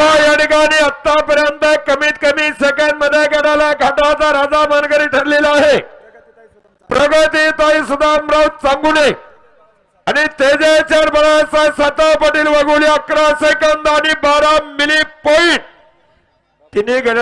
आता या ठिकाणी आतापर्यंत कमीत कमी सेकंडमध्ये गेलेला घाटाचा राजा मानगरी ठरलेला आहे. प्रगती ताई सुधामराव चांगुले आणि तेजेचर बाळासाहेब सता पाटील वगुली अकरा सेकंद आणि बारा मिली पॉईंट तिन्ही गट